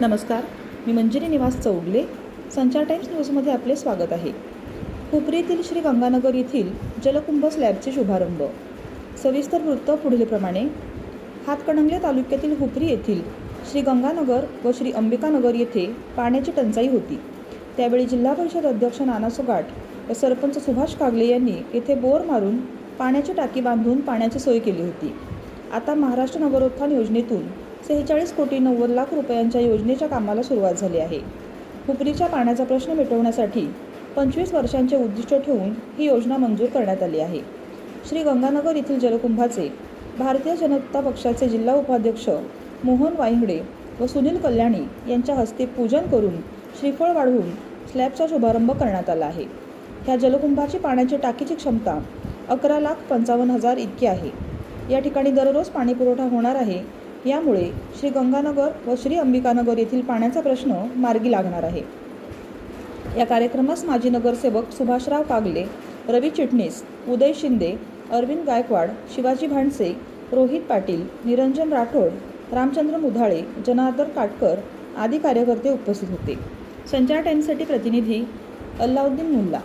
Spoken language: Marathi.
नमस्कार. मी मंजिरी निवास चौगले. संचार टाइम्स न्यूजमध्ये आपले स्वागत आहे. हुपरीतील श्री गंगानगर येथील जलकुंभ स्लॅबचे शुभारंभ. सविस्तर वृत्त पुढीलप्रमाणे. हातकणंगले तालुक्यातील हुपरी येथील श्री गंगानगर व श्री अंबिकानगर येथे पाण्याची टंचाई होती. त्यावेळी जिल्हा परिषद अध्यक्ष नाना सुगाट व सरपंच सुभाष कागले यांनी येथे बोर मारून पाण्याची टाकी बांधून पाण्याची सोय केली होती. आता महाराष्ट्र नगरोत्थान योजनेतून सेहेचाळीस कोटी नव्वद लाख रुपयांच्या योजनेच्या कामाला सुरुवात झाली आहे. हुपरीच्या पाण्याचा प्रश्न मिटवण्यासाठी पंचवीस वर्षांचे उद्दिष्ट ठेवून ही योजना मंजूर करण्यात आली आहे. श्री गंगानगर येथील जलकुंभाचे भारतीय जनता पक्षाचे जिल्हा उपाध्यक्ष मोहन वाईंगडे व सुनील कल्याणी यांच्या हस्ते पूजन करून श्रीफळ वाढवून स्लॅबचा शुभारंभ करण्यात आला आहे. ह्या जलकुंभाची पाण्याची टाकीची क्षमता अकरा लाख पंचावन्न हजार इतकी आहे. या ठिकाणी दररोज पाणीपुरवठा होणार आहे. यामुळे श्री गंगानगर व श्री अंबिकानगर येथील पाण्याचा प्रश्न मार्गी लागणार आहे. या कार्यक्रमास माजी नगरसेवक सुभाषराव कागले रवी चिटणीस उदय शिंदे अरविंद गायकवाड शिवाजी भांडसे रोहित पाटील निरंजन राठोड रामचंद्र मुधाळे जनार्दन काटकर आदी कार्यकर्ते उपस्थित होते. संचार टाईमसाठी प्रतिनिधी अल्लाउद्दीन मुल्ला.